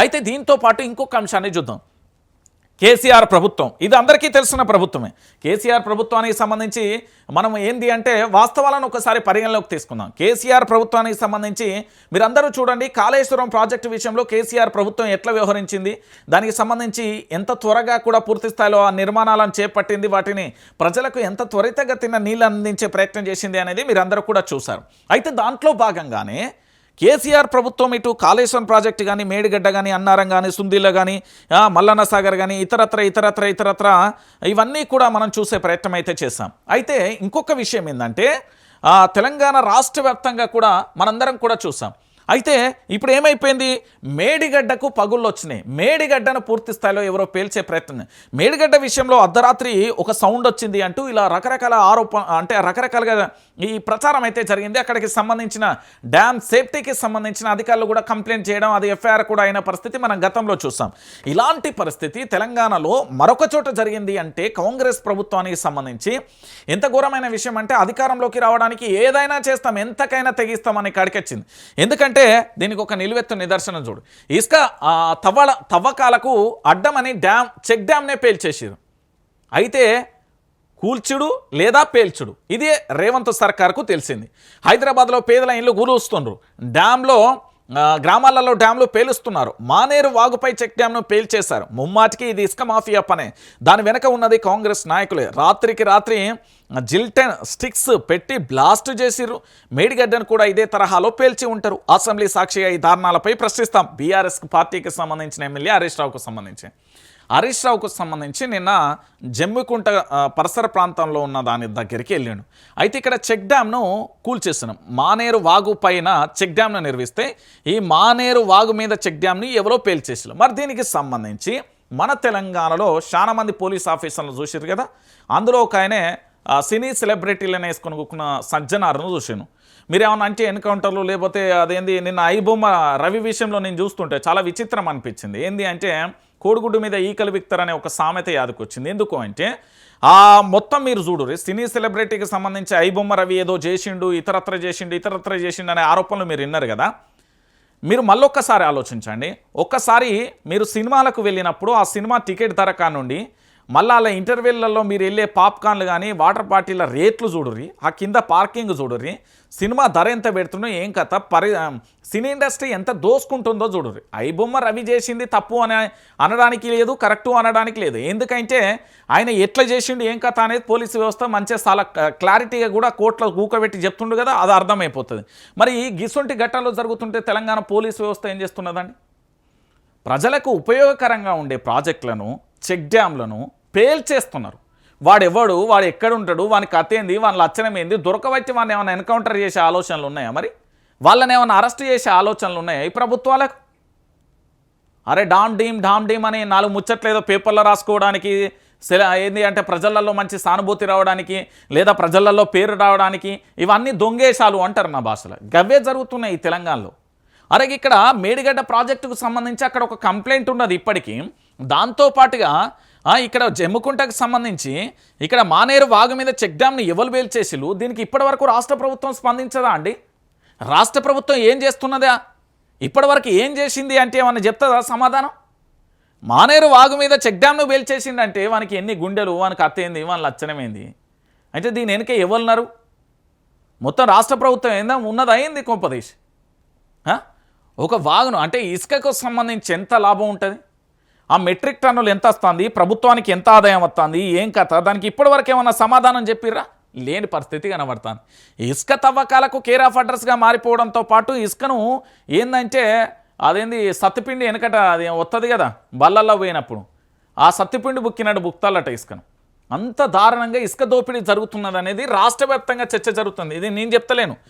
అయితే దీంతో పాటు ఇంకొక అంశాన్ని చూద్దాం. కేసీఆర్ ప్రభుత్వం. ఇది అందరికీ తెలిసిన ప్రభుత్వమే. కేసీఆర్ ప్రభుత్వానికి సంబంధించి మనం ఏంది అంటే వాస్తవాలను ఒకసారి పరిగణలోకి తీసుకుందాం. కేసీఆర్ ప్రభుత్వానికి సంబంధించి మీరందరూ చూడండి కాళేశ్వరం ప్రాజెక్టు విషయంలో కేసీఆర్ ప్రభుత్వం ఎట్లా వ్యవహరించింది? దానికి సంబంధించి ఎంత త్వరగా కూడా పూర్తి స్థాయిలో ఆ నిర్మాణాలను చేపట్టింది? వాటిని ప్రజలకు ఎంత త్వరితగతిన నీళ్ళు అందించే ప్రయత్నం చేసింది అనేది మీరందరూ కూడా చూశారు. అయితే దాంట్లో భాగంగానే కేసీఆర్ ప్రభుత్వం ఇటు కాళేశ్వరం ప్రాజెక్టు కానీ మేడిగడ్డ కానీ అన్నారం కానీ సుందిల్ల కానీ మల్లన్న సాగర్ కానీ ఇతరత్ర ఇతరత్ర ఇతరత్ర ఇవన్నీ కూడా మనం చూసే ప్రయత్నం అయితే చేశాం. అయితే ఇంకొక విషయం ఏంటంటే తెలంగాణ రాష్ట్ర వ్యాప్తంగా కూడా మనందరం కూడా చూసాం అయితే ఇప్పుడు ఏమైపోయింది? మేడిగడ్డకు పగుళ్ళు వచ్చినాయి మేడిగడ్డను పూర్తి స్థాయిలో ఎవరో పేల్చే ప్రయత్నం. మేడిగడ్డ విషయంలో అర్ధరాత్రి ఒక సౌండ్ వచ్చింది అంటూ ఇలా రకరకాల ఆరోపణ అంటే రకరకాలుగా ఈ ప్రచారం అయితే జరిగింది. అక్కడికి సంబంధించిన డ్యామ్ సేఫ్టీకి సంబంధించిన అధికారులు కూడా కంప్లైంట్ చేయడం అది ఎఫ్ఐఆర్ కూడా అయిన పరిస్థితి మనం గతంలో చూసాం. ఇలాంటి పరిస్థితి తెలంగాణలో మరొక చోట జరిగింది అంటే కాంగ్రెస్ ప్రభుత్వానికి సంబంధించి. ఎంత ఘోరమైన విషయం అంటే అధికారంలోకి రావడానికి ఏదైనా చేస్తాం ఎంతకైనా తెగిస్తామని కాడికొచ్చింది. ఎందుకంటే దీనికి ఒక నిలువెత్తు నిదర్శనం చూడు. ఇసుక తవ్వ తవ్వల తవ్వకాలకు అడ్డమని డ్యామ్ చెక్ డ్యామ్నే పేల్చేసారు అయితే కూల్చుడు లేదా పేల్చుడు. ఇదే రేవంత్ సర్కార్కు తెలిసింది. హైదరాబాద్లో పేదల ఇల్లు కూలుస్తుండ్రు డ్యాంలో గ్రామాలలో డ్యాంలు పేలుస్తున్నారు. మానేరు వాగుపై చెక్ డ్యాంను పేల్చేశారు. ముమ్మాటికి ఇది ఇసుక మాఫియా పనే. దాని వెనక ఉన్నది కాంగ్రెస్ నాయకులే. రాత్రికి రాత్రి జిల్టెన్ స్టిక్స్ పెట్టి బ్లాస్ట్ చేసిర్రు. మేడిగడ్డను కూడా ఇదే తరహాలో పేల్చి ఉంటారు. అసెంబ్లీ సాక్షిగా ఈ దారుణాలపై ప్రశ్నిస్తాం. బీఆర్ఎస్ పార్టీకి సంబంధించిన ఎమ్మెల్యే హరీష్ రావుకు సంబంధించి. హరీష్ రావుకు సంబంధించి నిన్న జమ్మికుంట పరిసర ప్రాంతంలో ఉన్న దాని దగ్గరికి వెళ్ళాడు. అయితే ఇక్కడ చెక్ డ్యామ్ను కూల్చేస్తున్నాం. మానేరు వాగు పైన చెక్ డ్యామ్ను నిర్మిస్తే ఈ మానేరు వాగు మీద చెక్ డ్యామ్ని ఎవరో పేల్చేసారు మరి దీనికి సంబంధించి మన తెలంగాణలో చాలా మంది పోలీస్ ఆఫీసర్లు చూసారు కదా. అందులో ఒక ఆయనే సినీ సెలబ్రిటీలను వేసుకొని కూకున్న సజ్జనారును చూశాను మీరు ఏమన్నా అంటే ఎన్కౌంటర్లు లేకపోతే అదేంది నిన్న ఐబొమ్మ రవి విషయంలో నేను చూస్తుంటే చాలా విచిత్రం అనిపించింది. ఏంది అంటే కోడిగుడ్డు మీద ఈకలు విక్తర్ అనే ఒక సామెత యాదకొచ్చింది. ఎందుకు అంటే ఆ మొత్తం మీరు చూడు సినీ సెలబ్రిటీకి సంబంధించి ఐబొమ్మ రవి ఏదో చేసిండు ఇతరత్ర చేసిండు ఇతరత్ర చేసిండు అనే ఆరోపణలు మీరు విన్నారు కదా. మీరు మళ్ళొక్కసారి ఆలోచించండి. ఒక్కసారి మీరు సినిమాలకు వెళ్ళినప్పుడు ఆ సినిమా టికెట్ ధర కానుండి మళ్ళీ అలా ఇంటర్వెల్లలో మీరు వెళ్ళే పాప్కార్న్లు కానీ వాటర్ బాటిల్ రేట్లు చూడుర్రి ఆ కింద పార్కింగ్ చూడుర్రి సినిమా ధర ఎంత పెడుతుందో ఏం కథ పరి సినీ ఇండస్ట్రీ ఎంత దోసుకుంటుందో చూడుర్రి. ఐబొమ్మ రవి చేసింది తప్పు అని అనడానికి లేదు కరెక్టు అనడానికి లేదు. ఎందుకంటే ఆయన ఎట్లా చేసిండు ఏం కథ అనేది పోలీసు వ్యవస్థ మంచిగా చాలా క్లారిటీగా కూడా కోర్టులో కూకబెట్టి చెప్తుండు కదా అది అర్థమైపోతుంది. మరి ఈ గిసుంటి ఘట్టాలు జరుగుతుంటే తెలంగాణ పోలీసు వ్యవస్థ ఏం చేస్తున్నదండి? ప్రజలకు ఉపయోగకరంగా ఉండే ప్రాజెక్టులను చెక్ డ్యామ్లను పేల్చేస్తున్నారు వాడెవడు వాడు ఎక్కడుంటాడు వాని కథ ఏంది వాని లక్షణం ఏంది దొరకబట్టి వాడిని ఏమైనా ఎన్కౌంటర్ చేసే ఆలోచనలు ఉన్నాయా మరి? వాళ్ళని ఏమైనా అరెస్ట్ చేసే ఆలోచనలు ఉన్నాయా ఈ ప్రభుత్వాలకు? అరే డామ్ డీమ్ డామ్ డీమ్ అని నాలుగు ముచ్చట్లు ఏదో పేపర్లో రాసుకోవడానికి ఏంది అంటే ప్రజలలో మంచి సానుభూతి రావడానికి లేదా ప్రజలలో పేరు రావడానికి ఇవన్నీ దొంగేశాలు అంటారు నా భాషలో. గవ్వే జరుగుతున్నాయి ఈ తెలంగాణలో. అరే ఇక్కడ మేడిగడ్డ ప్రాజెక్టుకు సంబంధించి అక్కడ ఒక కంప్లైంట్ ఉన్నది ఇప్పటికీ. దాంతోపాటుగా ఇక్కడ జమ్ముకుంటకు సంబంధించి ఇక్కడ మానేరు వాగు మీద చెక్ డ్యామ్ని ఎవరు వేల్చేసిలు దీనికి ఇప్పటివరకు రాష్ట్ర ప్రభుత్వం స్పందించదా అండి? రాష్ట్ర ప్రభుత్వం ఏం చేస్తున్నదా? ఇప్పటివరకు ఏం చేసింది అంటే ఏమన్నా చెప్తుందా సమాధానం? మానేరు వాగు మీద చెక్ డ్యామ్ను వేల్చేసిందంటే వానికి ఎన్ని గుండెలు వానికి అత్తేంది వాని లచ్చనమేంది అయితే దీని వెనుక ఎవరున్నారు మొత్తం రాష్ట్ర ప్రభుత్వం ఏందా? ఉన్నది అయింది కొంపదేశ్ ఒక వాగును అంటే ఇసుకకు సంబంధించి ఎంత లాభం ఉంటుంది? ఆ మెట్రిక్ టన్నులు ఎంత వస్తుంది? ప్రభుత్వానికి ఎంత ఆదాయం వస్తుంది? ఏం కథ? దానికి ఇప్పటివరకు ఏమన్నా సమాధానం చెప్పిర్రా? లేని పరిస్థితి కనబడుతుంది. ఇసుక తవ్వకాలకు కేర్ ఆఫ్ అడ్రస్గా మారిపోవడంతో పాటు ఇసుకను ఏందంటే అదేంది సత్తుపిండి వెనకట అది వస్తుంది కదా బల్లల్లో పోయినప్పుడు. ఆ సత్తుపిండి బుక్కినాడు బుక్తాలట ఇసుకను. అంత దారుణంగా ఇసుక దోపిడీ జరుగుతున్నది అనేది రాష్ట్ర వ్యాప్తంగా చర్చ జరుగుతుంది. ఇది నేను చెప్తలేను.